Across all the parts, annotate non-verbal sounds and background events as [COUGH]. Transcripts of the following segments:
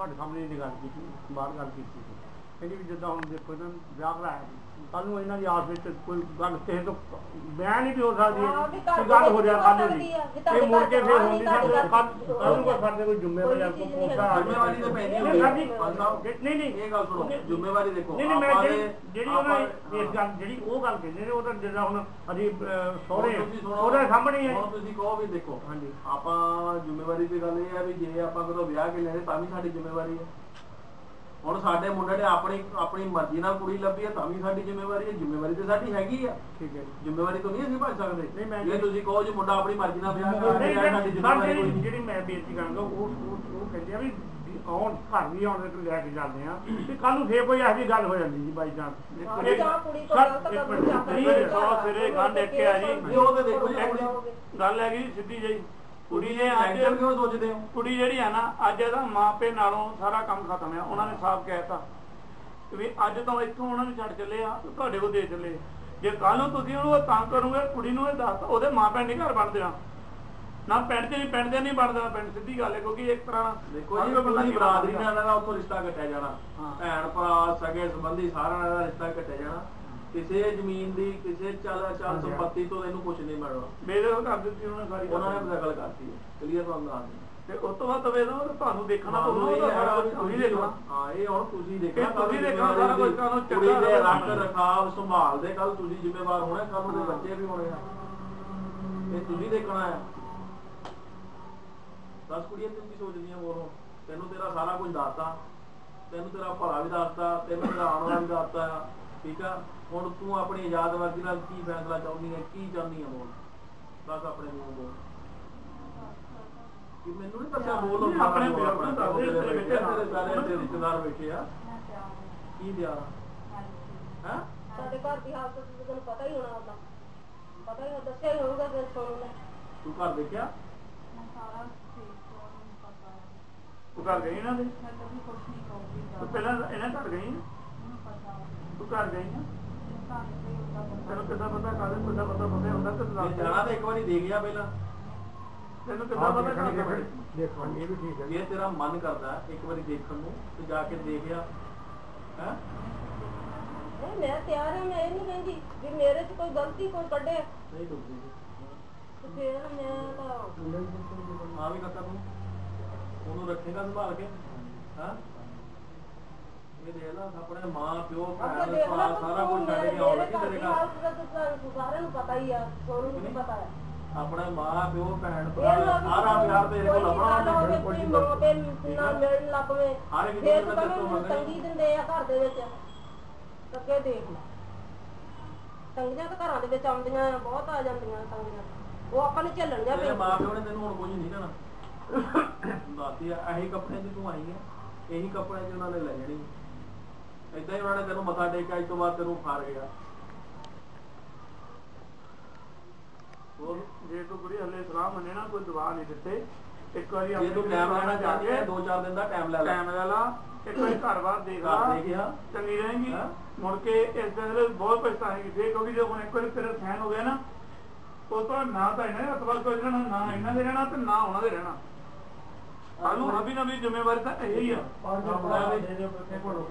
ਤੁਹਾਡੇ ਸਾਹਮਣੇ ਜਿਹੜੀ ਗੱਲ ਕੀਤੀ ਬਾਹਰ ਗੱਲ ਕੀਤੀ ਸੀ। ਕਹਿੰਦੀ ਵੀ ਜਿੱਦਾਂ ਹੁਣ ਦੇਖੋ ਇਹਨਾਂ ਨੂੰ ਵਿਆਹ ਕਰਾਇਆ ਕੱਲ ਨੂੰ ਇਹਨਾਂ ਦੀ ਆਸ ਵਿੱਚ ਕੋਈ ਗੱਲ ਕਿਸੇ ਤੋਂ ਬਿਆਨ ਨਹੀਂ ਵੀ ਹੋ ਸਕਦੀ। ਕੋਈ ਗੱਲ ਹੋ ਜਾ ਕੱਲ ਆ, ਵੀ ਇਹ ਮੁੜ ਕੇ ਫਿਰ ਹੁੰਦੀ ਨਾ ਤੁਹਾਡੇ ਕੱਲ ਨੂੰ ਕੋਈ ਸਾਡੇ ਕੋਈ ਜ਼ਿੰਮੇਵਾਰੀ ਆ ਨਹੀਂ ਪੋਸਾ ਜ਼ਿੰਮੇਵਾਰੀ ਤਾਂ ਪੈਂਦੀ ਨਹੀਂ, ਸਾਡੀ- ਨਹੀਂ ਨਹੀਂ ਇਹ ਗੱਲ ਸੁਣੋ। ਜ਼ਿੰਮੇਵਾਰੀ ਦੇਖੋ। ਨਹੀਂ ਨਹੀਂ ਮੈਂ ਜਿਹੜੀ ਜਿਹੜੀ ਉਹਨਾਂ ਨੇ ਇਸ ਗੱਲ ਜਿਹੜੀ ਉਹ ਗੱਲ ਕਹਿੰਦੇ ਨੇ ਉਹ ਤਾਂ ਜਿੱਦਾਂ ਹੁਣ ਅਸੀਂ ਸਹੁਰੇ ਉਹਦੇ ਸਾਹਮਣੇ ਹੀ ਹੈ ਹੁਣ ਤੁਸੀਂ ਕਹੋ ਵੀ ਦੇਖੋ ਹਾਂਜੀ। ਆਪਾਂ ਜ਼ਿੰਮੇਵਾਰੀ ਦੀ ਗੱਲ ਇਹ ਹੈ ਵੀ ਜੇ ਆਪਾਂ ਕਦੋਂ ਵਿਆਹ ਕੇ ਲੈਣੇ ਤਾਂ ਵੀ ਸਾਡੀ ਜ਼ਿੰਮੇਵਾਰੀ ਹੈ ਹੁਣ ਸਾਡੇ ਮੁੰਡੇ ਨੇ ਆਪਣੀ ਆਪਣੀ ਮਰਜ਼ੀ ਨਾਲ ਕੁੜੀ ਲੱਭੀ ਹੈ ਤਾਂ ਵੀ ਸਾਡੀ ਜ਼ਿੰਮੇਵਾਰੀ ਹੈ ਜ਼ਿੰਮੇਵਾਰੀ ਤੇ ਸਾਡੀ ਹੈਗੀ ਆ। ਠੀਕ ਹੈ ਜ਼ਿੰਮੇਵਾਰੀ ਤੋਂ ਨਹੀਂ ਅਸੀਂ ਭੱਜ ਨਹੀਂ, ਸਕਦੇ ਮੈਂ- ਜੇ ਤੁਸੀਂ ਕਹੋ ਜੀ ਮੁੰਡਾ ਆਪਣੀ ਮਰਜ਼ੀ ਨਾਲ ਵਿਆਹ ਕਰਾ ਨਹੀਂ ਰਿਹਾ ਸਾਡੀ ਸਾਡੀ ਜ਼ਿੰਮੇਵਾਰੀ ਜਿਹੜੀ ਮੈਂ ਬੇਨਤੀ ਕਰਾਂਗਾ ਉਹ ਉਹ ਉਹ ਕਹਿੰਦੇ ਆ ਵੀ ਆਉਣ ਘਰ ਵੀ ਆਉਣ ਦੇ ਲੈ ਕੇ ਜਾਂਦੇ ਆ। ਤੇ ਕੱਲ ਨੂੰ ਫੇਰ ਕੋਈ ਜਿਹੀ ਗੱਲ ਹੋ ਜਾਂਦੀ ਜੀ ਬਾਈ ਜਾਨ ਹਾਂ, ਕੁੜੀ ਕੋਲ ਗਲਤ ਕਦਮ ਚੱਕ ਨਹੀਂ ਲਈ। ਸੌ ਸਿਰੇ ਗੰਢ ਇੱਕ ਆ ਜੀ। ਤੇ ਦੇਖੋ। ਗੱਲ ਹੈਗੀ ਜੀ ਸਿੱਧੀ ਜਿਹੀ। ਕੁੜੀ ਨੇ ਅੱਜ ਕਿਉਂ ਸੋਚਦੇ ਹੋ? ਕੁੜੀ ਜਿਹੜੀ ਆ ਨਾ ਅੱਜ ਇਹਦਾ ਮਾਪੇ ਨਾਲੋਂ ਸਾਰਾ ਕੰਮ ਖਤਮ ਆ। ਉਹਨਾਂ ਨੇ ਸਾਫ਼ ਕਹਿਤਾ ਵੀ ਅੱਜ ਤੋਂ ਇੱਥੋਂ ਉਹਨਾਂ ਨੂੰ ਛੱਡ ਚੱਲੇ ਆ ਤੁਹਾਡੇ ਕੋਲ ਦੇ ਚੱਲੇ ਜੇ ਕੱਲ ਨੂੰ ਤੁਸੀਂ ਉਹਨੂੰ ਉਹ ਤੰਗ ਕਰੋਗੇ ਕੁੜੀ ਨੂੰ ਇਹ ਦੱਸ ਉਹਦੇ ਮਾਪੇ ਨਹੀਂ ਘਰ ਬਣ ਦੇਣਾ। ਨਾ ਪਿੰਡ 'ਚ ਨਹੀਂ ਪਿੰਡ ਦੇ ਨਹੀਂ ਬਣ ਦੇਣਾ ਪਿੰਡ ਸਿੱਧੀ ਗੱਲ ਹੈ ਕਿਉਂਕਿ ਇੱਕ ਤਰ੍ਹਾਂ ਦੇਖੋ ਜੀ ਪੂਰੀ ਨਹੀਂ ਬਰਾਦਰੀ। ਨਾਲ ਇਹਨਾਂ ਦਾ ਉੱਥੋਂ ਰਿਸ਼ਤਾ ਕੱਟਿਆ ਜਾਣਾ। ਭੈਣ ਭਰਾ ਸਗੇ ਸੰਬੰਧੀ ਸਾਰਿਆਂ ਦਾ ਰਿਸ਼ਤਾ ਕੱਟਿਆ ਜਾਣਾ। ਕਿਸੇ ਜ਼ਮੀਨ ਦੀ ਕਿਸੇ ਚੱਲ ਚੱਲ। ਸੰਪत्ति ਤੋਂ ਇਹਨੂੰ ਕੁਝ ਨਹੀਂ ਮਿਲਣਾ। ਮੇਰੇ ਉਹ ਕਰ ਦਿੱਤੀ ਉਹਨਾਂ ਨੇ ਸਾਰੀ ਉਹਨਾਂ ਨੇ ਦਖਲ ਕਰਤੀ ਹੈ। ਕਲੀਅਰ ਤੁਹਾਨੂੰ ਦੱਸ ਦਿੰਦਾ। ਤੇ ਉਸ ਤੋਂ ਬਾਅਦ ਤਵੇ ਤੁਹਾਨੂੰ ਦੇਖਣਾ ਪਊਗਾ ਸਾਰਾ ਤੁਸੀਂ ਦੇਖਣਾ। ਹਾਂ ਇਹ ਹੁਣ ਤੁਸੀਂ ਦੇਖਣਾ। ਤੁਸੀਂ ਦੇਖਣਾ ਸਾਰਾ ਕੁਝ, ਤੁਹਾਨੂੰ ਚੰਗਾ ਦੇ ਰੱਖ। ਰਖਾਵ ਸੰਭਾਲਦੇ ਕੱਲ ਤੁਸੀਂ ਜ਼ਿੰਮੇਵਾਰ ਹੋਣਾ ਕੱਲ ਨੂੰ ਹਾਂ। ਬੱਚੇ ਵੀ ਹੋਣੇ ਆ। ਇਹ ਤੁਸੀਂ ਦੇਖਣਾ ਹੈ। ਦਸ ਕੁੜੀਆਂ ਤੂੰ ਕੀ ਸੋਚਦੀਆਂ ਹੋਰ ਹੁਣ? ਤੈਨੂੰ ਤੇਰਾ ਸਾਰਾ ਕੁਝ ਦੱਸਤਾ ਤੈਨੂੰ ਤੇਰਾ ਭਲਾ ਵੀ ਦੱਸਤਾ ਤੈਨੂੰ ਤੇਰਾ ਆਉਣ ਵਾਲਾ ਵੀ ਦੱਸਤਾ ਠੀਕ ਆ? ਹੁਣ ਤੂੰ ਆਪਣੀ ਆਜ਼ਾਦ ਮਰਜ਼ੀ ਨਾਲ ਕੀ ਫੈਸਲਾ ਚਾਹੁੰਦੀ ਹੈ ਕੀ ਚਾਹੁੰਦੀ ਹੈ ਬੋਲ। ਬਸ ਆਪਣੇ ਮੂੰਹ ਬੋਲ। ਕਿ ਮੈਨੂੰ ਨਹੀਂ ਪਤਾ ਬੋਲ ਆਪਣੇ ਪਿਆਰ ਨਾਲ ਦੱਸ ਦੇ, ਤੇਰੇ ਨਾਲ। ਤੇਰੇ ਸਾਰੇ ਤੇਰੇ ਰਿਸ਼ਤੇਦਾਰ ਬੈਠੇ ਆ। ਕੀ ਦਿਆ ਹੈ? ਸਾਡੇ ਘਰ ਦੀ ਹਾਲਤ ਤੁਹਾਨੂੰ ਪਤਾ ਹੀ ਹੋਣਾ ਉਹਦਾ। ਪਤਾ ਹੀ ਹੋਣਾ, ਦੱਸਿਆ ਹੀ ਹੋਊਗਾ ਫਿਰ ਸੁਣਨ ਨੇ ਤੂੰ ਘਰ ਦੇਖਿਆ? ਤੂੰ ਘਰ ਗਈ ਨਾ ਦੇ? ਤੂੰ ਪਹਿਲਾਂ ਇਹਨਾਂ ਘਰ ਗਈ? ਨਾ? ਤੂੰ ਘਰ ਗਈ ਨਾ ਤੈਨੂੰ ਕਿੱਦਾਂ ਪਤਾ ਕਾਹਦੇ ਕਿੱਦਾਂ ਪਤਾ ਪਤਾ ਹੁੰਦਾ ਤੇ ਜੇ ਦੱਸ ਜਾਣਾ ਤਾਂ ਇੱਕ ਵਾਰੀ ਦੇਖ ਗਿਆ ਪਹਿਲਾਂ। ਤੈਨੂੰ ਕਿੱਦਾਂ ਪਤਾ ਕਾਹਦੇ ਦੇਖੋ ਇਹ ਵੀ ਠੀਕ ਹੈ। ਜੇ ਤੇਰਾ ਮਨ ਕਰਦਾ ਇੱਕ ਵਾਰੀ ਦੇਖਣ ਨੂੰ ਤੇ ਜਾ ਕੇ ਦੇਖਿਆ ਹੈ? ਨਹੀਂ ਮੈਂ ਤਿਆਰ ਹਾਂ ਮੈਂ ਇਹ ਨਹੀਂ ਕਹਿੰਦੀ ਵੀ ਮੇਰੇ 'ਚ ਕੋਈ ਗਲਤੀ ਕੋਈ ਕੱਢੇ। ਨਹੀਂ ਡੁੱਬਦੀ ਤੇ ਫਿਰ ਮੈਂ ਤਾਂ ਹਾਂ ਵੀ ਕਾਕਾ ਤੂੰ। ਉਹਨੂੰ ਰੱਖੇਗਾ ਸੰਭਾਲ ਕੇ। ਹਾਂ? ਇਹ ਦੇਖ ਲਾ ਆਪਣੇ ਮਾਂ ਪਿਓ ਅੱਗੇ ਭੈਣ ਦੇਖ ਭਰਾ ਲਾ ਸਾਰਾ ਕੁਝ ਛੱਡ ਕੇ ਆਉਣ ਲੱਗੇ ਤੇਰੇ ਘਰ ਹਾਲਤ ਦਾ ਤਾਂ ਤੁਹਾਨੂੰ ਸਾਰਿਆਂ ਨੂੰ ਪਤਾ ਹੀ ਆ ਸੋਨੂੰ ਨੂੰ ਵੀ ਪਤਾ ਹੈ। ਆਪਣੇ ਮਾਂ ਪਿਓ ਭੈਣ ਇਹ ਭਰਾ ਲੋਕ ਸਾਰਾ ਪਿਆਰ ਤੇਰੇ ਕੋਲ ਲੱਭਣਾ ਹੋਵੇ ਉਹਨੇ ਕੋਈ ਮਾਂ ਦੇ ਨਾਲ ਮਿਲਣ ਲੱਗ ਪਵੇ। ਹਰ ਇੱਕ ਫਿਰ ਦੂਜੇ ਤਾਂ ਦਾ ਮੈਨੂੰ ਦੱਸੋ ਤੰਗੀ ਦਿੰਦੇ ਆ ਘਰ ਦੇ ਵਿੱਚ। ਅੱਗੇ ਦੇਖ ਲੈ। ਤੰਗੀਆਂ ਤਾਂ ਘਰਾਂ ਦੇ ਵਿੱਚ ਆਉਂਦੀਆਂ ਆ ਬਹੁਤ ਆ ਜਾਂਦੀਆਂ ਤੰਗੀਆਂ। ਉਹ ਆਪਾਂ ਨੂੰ ਝੱਲਣੀਆਂ ਮਾਂ ਪੈਂਦੀਆਂ ਪਿਓ ਨੇ ਤੈਨੂੰ ਹੁਣ ਕੁਝ ਨਹੀਂ ਦਾਤੀ ਇਹੀ ਕੱਪੜੇ 'ਚ ਤੂੰ ਆਈ ਹੈ ਇਹੀ ਕੱਪੜੇ 'ਚ ਉਹਨਾਂ ਨੇ ਲੈ ਜਾਣੀ ਏਦਾਂ ਹੀ ਉਹਨਾਂ ਨੇ ਤੈਨੂੰ ਮੱਥਾ ਟੇਕਿਆ ਇਸ ਤੋਂ ਬਾਅਦ ਤੈਨੂੰ ਫਾਰ ਗਿਆ। ਹੋਰ ਜੇ ਤੂੰ ਕੁੜੀ ਹਲੇ ਸਲਾਹ ਮੰਨੇ ਨਾ ਕੋਈ ਦਵਾ ਨਹੀਂ ਦਿੱਤੇ ਇੱਕ ਵਾਰੀ ਜੇ ਤੂੰ ਟਾਈਮ ਲੈਣਾ ਚਾਹਦੀ ਦੋ ਚਾਰ ਦਿਨ ਦਾ ਟਾਈਮ ਲੈ ਲੈ। ਟਾਈਮ ਲੈ ਲਾ ਇੱਕ ਵਾਰੀ ਘਰ-ਬਾਰ ਦੇਖ ਲਾ ਚੰਗੀ ਰਹੇਗੀ। ਮੁੜ ਕੇ ਇਸ ਦਿਨ ਲਈ ਬਹੁਤ ਪਛਤਾਏਗੀ ਫੇਰ ਕਿਉਂਕਿ ਜੇ ਹੁਣ ਇੱਕ ਵਾਰੀ ਤੇਰਾ ਫੈਨ ਹੋ ਗਿਆ ਨਾ ਉਹ ਤਾਂ ਨਾ ਤਾਂ ਇਹਨਾਂ ਦੇ ਅਤਵਾਦ ਕੋਈ ਰਹਿਣਾ ਨਾ ਇਹਨਾਂ ਦੇ ਰਹਿਣਾ ਤੇ ਨਾ ਉਹਨਾਂ ਦੇ ਰਹਿਣਾ। ਸਾਨੂੰ ਅਭੀ ਨਵੀਂ ਜ਼ਿੰਮੇਵਾਰੀ ਤਾਂ ਇਹ ਆ। ਆਪਣਾ ਵੀ ਦੇ ਦੇ ਕੋਲ ਰੁਕ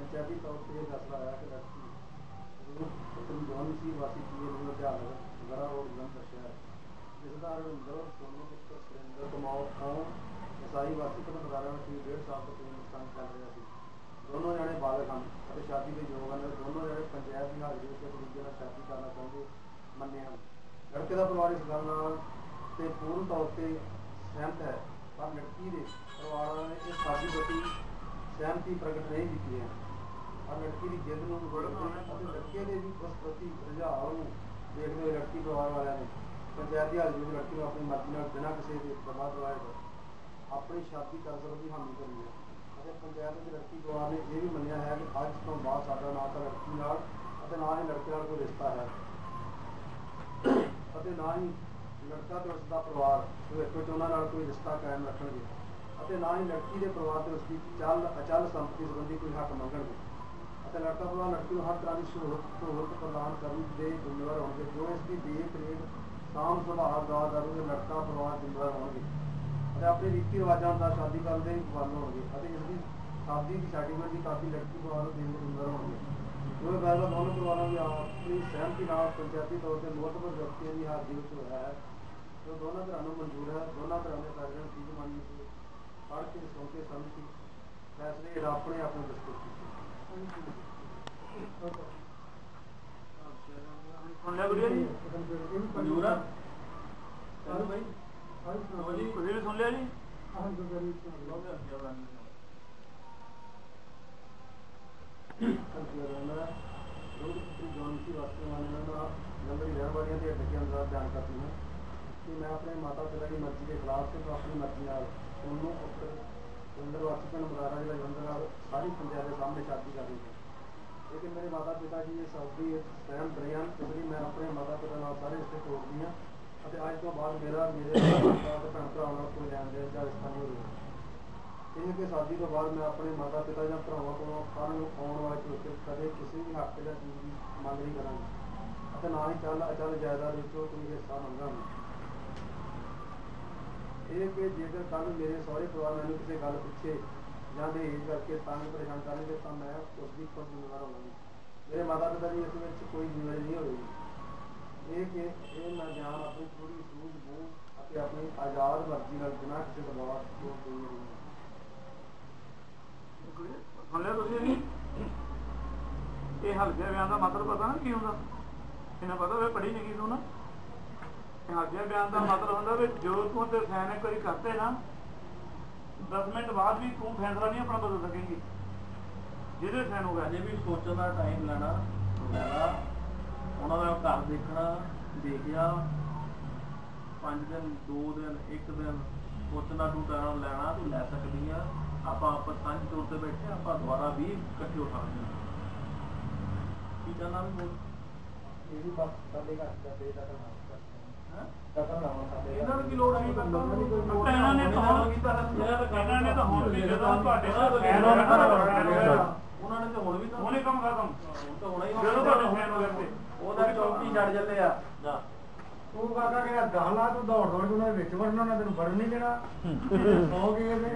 आ गई पंचायती तौर पर ये फैसला आया कि लड़की अपनी जौन सी वासी की है उन्होंने ध्यान गरा और जन्म दर्शाया जिसका रविंदर सोनू पुत्र सुरेंद्र कुमार खान ईसाई वासी को नजारा में करीब डेढ़ साल ਤੋਂ ਹਿੰਦੁਸਤਾਨ ਚੱਲ ਰਿਹਾ ਸੀ ਦੋਨੋਂ ਜਣੇ ਬਾਲਗ ਹਨ ਅਤੇ ਸ਼ਾਦੀ ਦੇ ਯੋਗ ਹਨ ਦੋਨੋਂ ਜਣੇ ਪੰਚਾਇਤ ਦੀ ਹਾਜ਼ਰੀ ਵਿੱਚ ਇੱਕ ਦੂਜੇ ਨਾਲ ਸ਼ਾਦੀ ਕਰਨਾ ਚਾਹੁੰਦੇ ਮੰਨੇ ਹਨ ਲੜਕੇ ਦਾ ਪਰਿਵਾਰ ਇਸ ਗੱਲ ਨਾਲ ਤੇ ਪੂਰਨ ਤੌਰ ਤੇ ਸਹਿਮਤ ਹੈ ਪਰ ਲੜਕੀ ਦੇ ਪਰਿਵਾਰ ਵਾਲਿਆਂ ਨੇ ਇਸ ਸ਼ਾਦੀ ਪ੍ਰਤੀ ਸਹਿਮਤੀ ਪ੍ਰਗਟ ਨਹੀਂ ਕੀਤੀ ਹੈ ਪਰ ਲੜਕੀ ਦੀ ਜਿੱਦ ਨੂੰ ਵਿਗੜਨ ਅਤੇ ਲੜਕੇ ਦੇ ਵੀ ਉਸ ਪ੍ਰਤੀ ਰੁਝਾਨ ਨੂੰ ਦੇਖਦੇ ਹੋਏ ਲੜਕੀ ਪਰਿਵਾਰ ਵਾਲਿਆਂ ਨੇ ਪੰਚਾਇਤ ਦੀ ਹਾਜ਼ਰੀ ਵਿੱਚ ਲੜਕੀ ਨੂੰ ਆਪਣੀ ਮਰਜ਼ੀ ਨਾਲ ਬਿਨਾਂ ਕਿਸੇ ਦੇ ਦਬਾਅ ਦਵਾਏ ਆਪਣੀ ਸ਼ਾਦੀ ਕਰਨ ਦੀ ਹਾਮੀ ਕਰਨੀ ਹੈ। ਅਤੇ ਪੰਚਾਇਤ ਦੇ ਲੜਕੀ ਪਰਿਵਾਰ ਨੇ ਇਹ ਵੀ ਮੰਨਿਆ ਹੈ ਕਿ ਅੱਜ ਤੋਂ ਬਾਅਦ ਸਾਡਾ ਨਾ ਤਾਂ ਲੜਕੀ ਨਾਲ ਅਤੇ ਨਾ ਹੀ ਲੜਕੇ ਨਾਲ ਕੋਈ ਰਿਸ਼ਤਾ ਹੈ। ਅਤੇ ਨਾ ਹੀ ਲੜਕਾ ਤੇ ਉਸ ਦਾ ਪਰਿਵਾਰ ਭਵਿੱਖ ਵਿੱਚ ਉਹਨਾਂ ਨਾਲ ਕੋਈ ਰਿਸ਼ਤਾ ਕਾਇਮ ਰੱਖਣਗੇ ਅਤੇ ਨਾ ਹੀ ਲੜਕੀ ਦੇ ਪਰਿਵਾਰ ਤੇ ਉਸ ਦੀ ਚੱਲ ਅਚਲ ਸੰਪਤੀ ਸੰਬੰਧੀ ਕੋਈ ਹੱਕ ਮੰਗਣਗੇ। ਅਤੇ ਲੜਕਾ ਪਰਿਵਾਰ ਲੜਕੀ ਨੂੰ ਹਰ ਤਰ੍ਹਾਂ ਦੀ ਸਹੂਲਤ ਸਹੂਲਤ ਪ੍ਰਦਾਨ ਕਰਨ ਦੇ ਜ਼ਿੰਮੇਵਾਰ ਹੋਣਗੇ। ਜੋ ਇਸ ਦੀ ਦੇਖ ਰੇਖ ਸਾਂਭ ਸੰਭਾਲ ਦਾ ਕਰੂਗੇ ਲੜਕਾ ਪਰਿਵਾਰ ਜ਼ਿੰਮੇਵਾਰ ਹੋਣਗੇ ਅਤੇ ਆਪਣੇ ਰੀਤੀ ਰਿਵਾਜਾਂ ਦਾ ਸ਼ਾਦੀ ਕਰਨ ਦੇ ਪਾਬੰਦ ਹੋਣਗੇ ਅਤੇ ਇਸ ਦੀ ਸ਼ਾਦੀ ਦੀ ਸਰਟੀਫਿਕੇਟ ਦੀ ਕਾਪੀ ਲੜਕੀ ਪਰਿਵਾਰ ਨੂੰ ਦੇਣ ਦੇ ਜ਼ਿੰਮੇਵਾਰ ਹੋਣਗੇ। ਜੋ ਫੈਸਲਾ ਦੋਨੋਂ ਪਰਿਵਾਰਾਂ ਦੀ ਆਪਣੀ ਸਹਿਮਤੀ ਨਾਲ ਪੰਚਾਇਤੀ ਤੌਰ ਤੇ ਮੋਹਤਬਰ ਵਿਅਕਤੀਆਂ ਦੀ ਹਾਜ਼ਰੀ ਵਿੱਚ ਹੋਇਆ ਹੈ, ਜੋ ਦੋਨਾਂ ਧਿਰਾਂ ਨੂੰ ਮਨਜ਼ੂਰ ਹੈ। ਦੋਨਾਂ ਧਿਰਾਂ ਦੇ ਫੈਸਲੇ ਨੂੰ ਤੀਜੀ ਮੰਨ ਕੇ ਪੜ੍ਹ ਕੇ ਸੁਣ ਸਮਝ ਕੇ ਫੈਸਲੇ ਜਿਹੜਾ ਆਪਣੇ ਆਪਣੇ ਦਸਤਖਤ ਕੀਤੇ। ਸੁਣ ਲਿਆ ਗੁਰੂ ਜੀ। ਮਨਜ਼ੂਰ ਆ। ਚਲੋ ਬਾਈ। ਲਓ ਜੀ ਤੁਸੀਂ ਵੀ ਸੁਣ ਲਿਆ ਜੀ। ਕਿ ਮੈਂ ਆਪਣੇ ਮਾਤਾ ਪਿਤਾ ਦੀ ਮਰਜ਼ੀ ਦੇ ਖਿਲਾਫ ਤੇ ਆਪਣੀ ਮਰਜ਼ੀ ਨਾਲ ਉਹਨੂੰ ਜਲੰਧਰ ਅੰਦਰ ਵਾਸਪਨ ਮੁਰਾਰਾ ਜਿਹੜਾ ਜਲੰਧਰ ਨਾਲ ਸਾਰੀ ਪੰਚਾਇਤ ਦੇ ਸਾਹਮਣੇ ਸ਼ਾਦੀ ਕਰ ਰਹੀ ਹੈ ਲੇਕਿਨ ਮੇਰੇ ਮਾਤਾ ਪਿਤਾ ਜੀ ਇਹ ਸਭ ਦੀ ਸਹਿਮ ਰਹੇ ਹਨ ਇਸ ਮੈਂ ਆਪਣੇ ਮਾਤਾ ਪਿਤਾ ਨਾਲ ਸਾਰੇ ਰਿਸ਼ਤੇ ਤੋੜਦੀ ਹਾਂ, ਅਤੇ ਅੱਜ ਤੋਂ ਬਾਅਦ ਮੇਰਾ, ਮੇਰੇ ਮਾਤਾ ਭੈਣ ਭਰਾਵਾਂ ਨਾਲ ਕੋਈ ਲੈਣ ਦੇਣ ਦਾ ਰਿਸ਼ਤਾ ਨਹੀਂ ਹੋਵੇਗਾ ਇਹ ਕਿ ਸ਼ਾਦੀ ਤੋਂ ਬਾਅਦ ਮੈਂ ਆਪਣੇ ਮਾਤਾ ਪਿਤਾ ਜਾਂ ਭਰਾਵਾਂ ਕੋਲੋਂ ਕੱਲ੍ਹ ਨੂੰ ਆਉਣ ਵਾਲੇ ਭਵਿੱਖ ਵਿੱਚ ਕਦੇ ਕਿਸੇ ਵੀ ਹੱਕ ਜਾਂ ਚੀਜ਼ ਦੀ ਮੰਗ ਨਹੀਂ ਕਰਾਂਗਾ। ਅਤੇ ਨਾ ਹੀ ਚੱਲ, ਅਚਲ ਜਾਇਦਾਦ ਵਿੱਚੋਂ ਕੋਈ ਹਿੱਸਾ ਮੰਗਾਂਗਾ। ਇਹ ਕਿ ਜੇਕਰ ਕੱਲ ਮੇਰੇ ਸਹੁਰੇ ਪਰਿਵਾਰ ਮੈਨੂੰ ਕਿਸੇ ਗੱਲ ਪਿੱਛੇ ਜਾਂ ਦਹੇਜ ਕਰਕੇ ਤੰਗ ਪਰੇਸ਼ਾਨ ਕਰਨਗੇ ਤਾਂ ਮੈਂ ਉਸ ਦੀ ਖੁਦ ਜ਼ਿੰਮੇਵਾਰ ਹੋਵਾਂਗੀ। ਮੇਰੇ ਮਾਤਾ ਪਿਤਾ ਦੀ ਇਸ ਵਿੱਚ ਕੋਈ ਜ਼ਿੰਮੇਵਾਰੀ ਨਹੀਂ ਹੋਵੇਗੀ। ਇਹ ਕਿ ਇਹ ਮੈਂ ਜਾਣ ਆਪਣੀ ਪੂਰੀ ਸੂਝ ਬੂਝ ਅਤੇ ਆਪਣੀ ਆਜ਼ਾਦ ਮਰਜ਼ੀ ਨਾਲ ਬਿਨਾਂ ਕਿਸੇ ਦਬਾਅ ਤੋਂ ਕੋਈ ਨਹੀਂ ਸੁਣ ਤੁਸੀਂ ਜੀ ਇਹ ਹਲਕੇ ਬਿਆਨ ਦਾ ਮਤਲਬ ਪਤਾ ਨਾ ਕੀ ਹੁੰਦਾ? ਇਹਨਾਂ ਪਤਾ ਵੇ ਪੜੀ ਨਹੀਂ ਤੂੰ ਨਾ? ਹਲਕੇ ਬਿਆਨ ਦਾ ਮਤਲਬ ਹੁੰਦਾ ਵੀ ਜੋ ਤੂੰ ਤੇ ਇੱਕ ਵਾਰੀ ਕਰਤੇ ਨਾ 10 ਮਿੰਟ ਬਾਅਦ ਵੀ ਤੂੰ ਫੈਸਲਾ ਨਹੀਂ ਆਪਣਾ ਬਦਲ ਸਕੇਂਗੀ। ਜਿਹਦੇ ਸਾਈਨ ਹੋ ਗਿਆ। ਅਜੇ ਵੀ ਸੋਚਣ ਦਾ ਟਾਈਮ ਲੈਣਾ ਲੈਣਾ ਉਹਨਾਂ ਦਾ ਘਰ ਦੇਖਣਾ ਦੇਖਿਆ। ਪੰਜ ਦਿਨ ਦੋ ਦਿਨ ਇੱਕ ਦਿਨ ਸੋਚਣਾ ਤੂੰ ਟਾਈਮ ਲੈਣਾ ਤੂੰ ਲੈ ਸਕਦੀ ਆ। ਆਪਾਂ ਆਪਾਂ ਸਾਂਝ ਤੌਰ ਤੇ ਬੈਠੇ ਆਪਾਂ ਦੁਬਾਰਾ ਵੀ ਇਕੱਠੇ ਉਠਾਂਗੇ ਕੀ ਕਹਿਣਾ ਵੀ ਬੋਲ ਇਹ ਵੀ ਬਸ ਸਾਡੇ ਘਰ ਦਾ ਬੇਦਖਲ ਨਾ ਹੈਂ? ਦਖਲ ਨਾ ਸਾਡੇ ਇਹਨਾਂ ਨੂੰ ਕੀ ਲੋੜ ਨਹੀਂ ਕਰਦਾ ਤਾਂ ਇਹਨਾਂ ਨੇ ਤਾਂ ਹੁਣ ਇਹਨਾਂ ਨੇ ਤਾਂ ਹੁਣ ਵੀ ਜਦੋਂ ਤੁਹਾਡੇ ਨਾਲ ਹੋ ਗਿਆ ਉਹਨਾਂ ਨੇ ਤਾਂ ਹੁਣ ਵੀ ਤਾਂ ਹੁਣੇ ਕੰਮ ਖਤਮ ਤਾਂ ਹੋਣਾ ਹੀ ਜਦੋਂ ਤੁਹਾਡੇ ਸਾਈਨ ਹੋ ਗਏ ਤੇ ਉਹਦਾ ਚੌਕੀ ਛੱਡ ਚੱਲੇ ਆ। ਜਾ ਤੂੰ ਕਾਕਾ ਕਿਹੜਾ ਗਾਲਾ ਤੂੰ ਦੌੜ ਦੌੜ ਕੇ ਉਹਨਾਂ ਦੇ ਵਿੱਚ ਵੜਨਾ ਉਹਨਾਂ ਤੈਨੂੰ ਵੜਨ ਨਹੀਂ ਦੇਣਾ। [LAUGHS] ਸੌ ਗਏ ਨੇ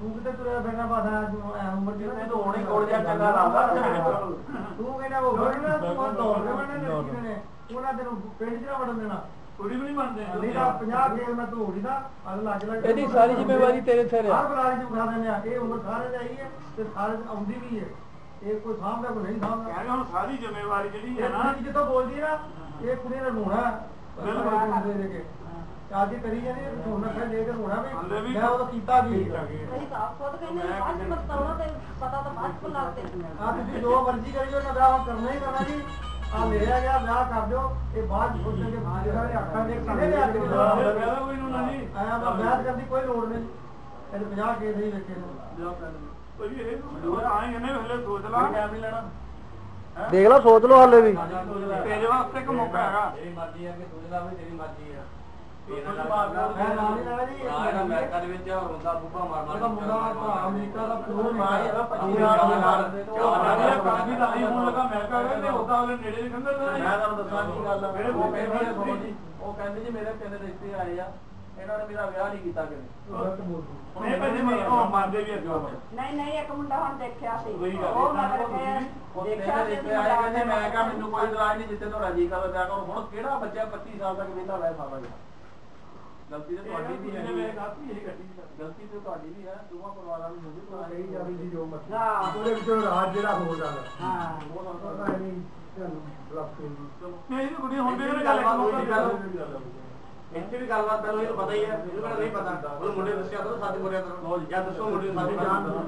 ਤੂੰ ਕਿਤੇ ਤੁਰਿਆ ਫਿਰਨਾ ਬਾਦਾ ਐ ਉਮਰ ਦੀ ਜਿੱਥੇ ਤੂੰ ਹੁਣੇ ਕੋਲ ਜਾ ਚੰਗਾ ਲੱਗਦਾ। ਤੂੰ ਕਹਿੰਦਾ ਉਹ ਵੜਨਾ ਤੂੰ ਦੌੜ ਕੇ ਵੜਨਾ ਨੇ। ਉਹਨਾਂ ਤੈਨੂੰ ਪਿੰਡ 'ਚ ਨਾ ਵੜਨ ਦੇਣਾ। ਕੁੜੀ ਵੀ ਨਹੀਂ ਬਣਦੇ ਨਹੀਂ ਤਾਂ 50 ਖੇਲ ਮੈਂ ਧੂੜੀ ਦਾ ਅੱਜ ਲੱਗ ਲੱਗ ਇਹਦੀ ਸਾਰੀ ਜ਼ਿੰਮੇਵਾਰੀ ਤੇਰੇ ਸਿਰ ਆ। ਹਰ ਬਲਾਰੀ ਚ ਉਠਾ ਦਿੰਦੇ ਆ। ਇਹ ਉਮਰ ਸਾਰੇ ਦੀ ਆਈ ਹੈ ਤੇ ਸਾਰੇ ਆਉਂਦੀ ਵੀ ਹੈ। ਇਹ ਕੋਈ ਸਾਹਮਣੇ ਕੋਈ ਨਹੀਂ ਸਾਹਮਣੇ ਕਹਿੰਦੇ ਹੁਣ ਸਾਰੀ ਜ਼ਿੰਮੇਵਾਰੀ ਜਿਹੜੀ ਹੈ ਨਾ ਜਿੱਦੋਂ ਬੋਲਦੀ ਹੈ ਨਾ ਇਹ ਕੁੜੀ ਨੇ ਰੋਣਾ। ਬਿਲਕੁਲ। ਦੇ ਦੇ ਕੇ। ਆਦੀ ਕਰੀ ਜਾਂਦੀ ਹੈ ਫਿਰ ਦੇ ਕੇ ਰੋਣਾ ਹਾਲੇ ਵੀ ਵੀ ਮੈਂ ਉਹ ਕੀਤਾ ਕੀ ਅਸੀਂ ਤਾਂ ਆਪ ਖੁਦ ਕਹਿੰਦੇ ਨੇ ਬਾਅਦ ਚ ਪਛਤਾਉਣਾ ਤੇ ਪਤਾ ਤਾਂ ਬਾਅਦ ਚ ਲੱਗਦੇ। ਆ ਤੁਸੀਂ ਜੋ ਮਰਜ਼ੀ ਕਰਿਓ ਨਾ ਵਿਆਹ ਕਰਨਾ ਹੀ ਕਰਨਾ ਜੀ। ਆ ਲਿਆ ਗਿਆ ਵਿਆਹ ਕਰ ਦਿਓ ਇਹ ਬਾਅਦ ਸੋਚਣ ਕੇ ਜਿਹੜਾ ਇਹ ਅੱਖਾਂ ਦੇ ਕਿਹਨੇ ਲਿਆ ਕੇ ਕਹਿੰਦਾ ਕੋਈ ਨੂੰ ਨਾ ਜੀ ਆਇਆ ਤਾਂ ਵਿਆਹ ਕਰਨ ਦੀ ਕੋਈ ਲੋੜ ਨਹੀਂ। ਇਹਦੇ 50 ਕੇ ਨਹੀਂ ਵੇਖੇ ਨੂੰ ਜਾ ਪੈਣ ਕੋਈ ਇਹ ਆਏ ਇਹਨੇ ਹਲੇ ਸੋਚ ਲਾ। ਟਾਈਮ ਨਹੀਂ ਲੈਣਾ। ਦੇਖ ਲਓ ਸੋਚ ਲਓ ਹਾਲੇ ਵੀ। ਤੇਰੇ ਵਾਸਤੇ ਇੱਕ ਮੌਕਾ ਹੈਗਾ। ਤੇਰੀ ਮਰਜ਼ੀ ਆ ਕਿ ਸੋਚਦਾ ਵੀ ਤੇਰੀ ਮਰਜ਼ੀ ਆ। ਮੈਂ ਅਮਰੀਕਾ ਦੇ ਵਿੱਚ ਹੁੰਦਾ ਬੁੱਕਾ ਮਾਰ ਉਹਦਾ ਮੁੰਡਾ ਭਰਾ ਅਮਰੀਕਾ ਦਾ ਪਿਓ ਮਾਂ ਨਹੀਂ ਇਹਦਾ ਪੱਚੀ ਮਾਰ ਦੇ ਕਾਫੀ ਦਾ ਹੋਣ ਲੱਗਾ ਮੈਂ ਕਹਾਂ ਤੇ ਉਦਾਂ ਉਹਨੇ ਨੇੜੇ ਦੇ ਕਹਿੰਦਾ ਮੈਂ ਤੁਹਾਨੂੰ ਦੱਸਾਂ ਕੀ ਗੱਲ ਆ ਮੇਰੇ ਉਹ ਕੋਲ ਉਹ ਕਹਿੰਦੀ ਜੀ ਮੇਰੇ ਤਿੰਨ ਰਿਸ਼ਤੇ ਆਏ ਆ ਇਹਨਾਂ ਨੇ ਮੇਰਾ ਵਿਆਹ ਨਹੀਂ ਕੀਤਾ ਕਿਤੇ ਗਲਤ ਬੋਲਦੀ ਮੈਂ ਉਹ ਮੰਨਦੇ ਵੀ ਅੱਗੇ ਨਹੀਂ ਨਹੀਂ ਇੱਕ ਮੁੰਡਾ ਹੁਣ ਦੇਖਿਆ ਸੀ। ਉਹ ਮਗਰ ਨੂੰ ਦੇਖਿਆ ਸੀ ਰਿਸ਼ਤੇ ਕਹਿੰਦੇ ਮੈਂ ਕਿਹਾ ਮੈਨੂੰ ਕੋਈ ਇਤਰਾਜ਼ ਨਹੀਂ ਜਿੱਤੇ ਤੁਹਾਡਾ ਜੀ ਕਰਦਾ ਵਿਆਹ ਕਰੋ। ਹੁਣ ਕਿਹੜਾ ਬੱਚਾ 25 ਸਾਲ ਤੱਕ ਵਿਹਲਾ ਰਹਿ ਸਕਦਾ? ਗਲਤੀ ਤੇ ਤੁਹਾਡੀ ਵੀ ਹੈ। ਗਲਤੀ ਤੇ ਤੁਹਾਡੀ ਵੀ ਹੈ ਦੋਵਾਂ ਪਰਿਵਾਰਾਂ ਨੂੰ ਹੁੰਦੀ ਤਾਂ ਕਹੀ ਜਾਂਦੀ ਸੀ ਜੋ ਮਰਜ਼ੀ। ਹਾਂ। ਉਹਦੇ ਵਿੱਚੋਂ ਰਾਜ ਜਿਹੜਾ ਹੋ ਜਾਂਦਾ। ਹਾਂ। ਪਤਾ ਨਹੀਂ ਤੁਹਾਨੂੰ ਬਲਫ ਕੇ ਨਹੀਂ। ਇਹ ਕੁੜੀ ਹੁਣ ਵੀ ਇਹਨੇ ਗੱਲ। ਦਿੱਤਾ ਇੱਥੇ ਵੀ ਗੱਲਬਾਤ ਪਹਿਲਾਂ ਇਹਨੂੰ ਪਤਾ ਹੀ ਹੈ ਇਹਨੂੰ ਕਿਹੜਾ ਨਹੀਂ ਪਤਾ। ਉਹ ਮੁੰਡੇ ਦੱਸਿਆ ਤਾਂ ਸਾਡੇ ਮੁੰਡੇ ਤੋਂ ਜਾਂ ਦੱਸੋ ਮੁੰਡੇ ਨੂੰ ਸਾਡੇ ਕੇ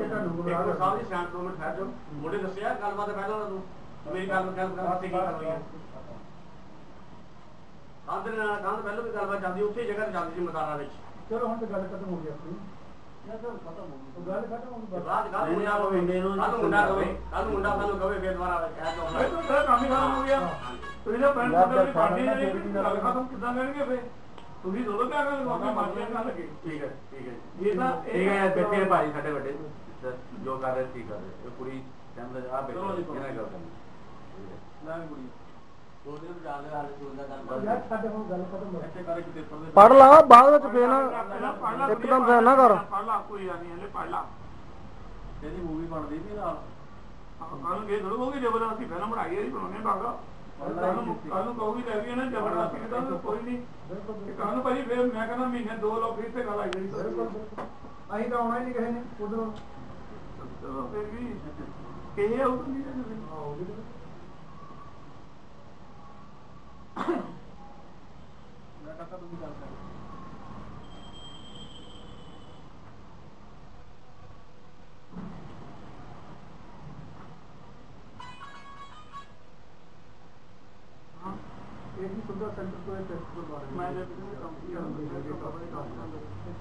ਤੁਹਾਨੂੰ ਸਾਹਿਬ ਦੀ ਸੈਂਟ ਤੋਂ ਠਹਿਰ ਜਾਓ ਮੁੰਡੇ ਦੱਸਿਆ ਗੱਲਬਾਤ ਪਹਿਲਾਂ ਉਹਨਾਂ ਨੂੰ। ਮੇਰੀ ਗੱਲ ਗੱਲ ਕਰਨ ਤੇ ਕੀ ਕਰਨੀ ਹੈ। ਕੰਧ ਨਾਲ ਕੰਧ ਪਹਿਲਾਂ ਵੀ ਗੱਲਬਾਤ ਚੱਲਦੀ ਉੱਥੇ ਜਗ੍ਹਾ ਤੇ ਚੱਲਦੀ ਸੀ ਮਕਾਨਾਂ ਵਿੱਚ। ਚਲੋ ਹੁਣ ਤਾਂ ਗੱਲ ਖਤਮ ਹੋ ਗਈ ਆਪਣੀ। ਗੱਲ ਖਤਮ ਹੋ ਗਈ। ਰਾਤ ਕੱਲ ਮੁੰਡਾ ਕਵੇ ਕੱਲ ਨੂੰ ਮੁੰਡਾ ਕਵੇ ਕੱਲ ਨੂੰ ਮੁੰਡਾ ਸਾਨੂੰ ਕਵੇ ਫੇਰ ਦੁਬਾਰਾ ਕਹਿ ਦੋ ਇਹ ਤਾਂ ਤੇਰਾ ਕੰਮ ਹੀ ਖਤਮ ਹੋ ਗਿਆ। ਤੁਸੀਂ ਤਾਂ ਪਿੰਡ ਦੇ ਵਿੱਚ ਪਾਰਟੀ ਜਿਹੜੀ ਗੱਲ ਖਤਮ ਕਿੱਦਾਂ ਕਰਨਗੇ ਫੇ ਤੁਸੀਂ ਦੋਨੋਂ ਕਿਆ ਗੱਲ ਕਰਦੇ ਮਰਜ਼ੀ ਨਾਲ ਲੱਗੇ ਠੀਕ ਹੈ ਠੀਕ ਹੈ। ਇਹ ਤਾਂ ਠੀਕ ਹੈ ਬੇਟੇ ਭਾਈ ਸਾਡੇ ਵੱਡੇ। ਜੋ ਕਰ ਰਹੇ ਠੀਕ ਕਰ ਰਹੇ। ਇਹ ਕੁੜੀ ਕਹਿੰਦਾ ਆ ਬੇਟੇ ਕਿਹਨਾਂ ਗੱਲ ਕਰਨੀ। ਵੀ ਕੁੜੀ। ਪੜ ਲਾ ਬਾਅਦ ਵਿੱਚ ਫੇਰ ਨਾ ਲਾ ਇੱਕਦਮ ਫੇਰ ਨਾ ਕਰ। ਪੜ੍ਹ ਲਾ ਕੋਈ ਗੱਲ ਨਹੀਂ ਹਲੇ ਪੜ੍ਹ ਲਾ। ਇਹਦੀ ਮੂਵੀ ਬਣਦੀ ਸੀ ਨਾਲ। ਕੱਲ ਗਏ ਥੋੜਾ ਹੋਗੇ ਜ਼ਬਰਦਸਤੀ ਫਿਲਮ ਬਣਾਈ ਹੈ ਜੀ ਬਣਾਉਣੇ ਬਾਗਾ ਕੱਲ ਨੂੰ ਕੱਲ ਨੂੰ ਕਹੂਗੀ ਲੈ ਵੀ ਇਹਨਾਂ ਜ਼ਬਰਦਸਤੀ ਕਿਦਾਂ ਕੋਈ ਨਹੀਂ। ਕੱਲ ਨੂੰ ਭਾਜੀ ਫੇਰ ਮੈਂ ਕਹਿੰਦਾ ਮਹੀਨੇ ਦੋ ਲੋਕ ਫਿਰ ਤੇ ਗੱਲ ਆਈ ਜਿਹੜੀ ਅਸੀਂ ਤਾਂ ਆਉਣਾ ਹੀ ਨਹੀਂ ਕਿਸੇ ਨੇ ਉਧਰੋਂ ਚਲੋ ਫਿਰ ਵੀ। ਕਿਹੇ ਉਹ ਨਹੀਂ ਮੈਂ ਕਹਿੰਦਾ ਤੁਸੀਂ ਗੱਲ ਕਰ ਇਹ ਵੀ ਸੁਵਿਧਾ ਸੈਂਟਰ ਤੋਂ ਟੈਸਟ ਕਰਵਾ ਰਹੇ ਮੈਂ ਜੇ ਕੰਮ ਕੀ ਕਰਾਂ।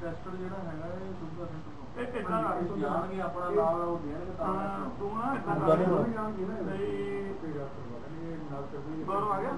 ਟੈਸਟਰ ਜਿਹੜਾ ਹੈਗਾ ਇਹ ਸੁਪਰ ਸੈਂਟਰ ਤੋਂ ਇਹ ਕਿੱਦਾਂ ਕਰ ਇਹ ਜਾਣਗੇ ਆਪਣਾ ਨਾਲ ਉਹ ਦੇਣਗੇ ਤਾਂ ਤੂੰ ਨਾ ਇਦਾਂ ਗੱਲ ਕਰ ਜਾਣਗੀ ਨਾ ਨਹੀਂ ਤੇ ਯਾਰ ਕਰਵਾ ਲੈਣਗੇ ਨਾਲ ਚੱਲਣਗੇ ਬਾਹਰੋਂ ਆ ਗਿਆ?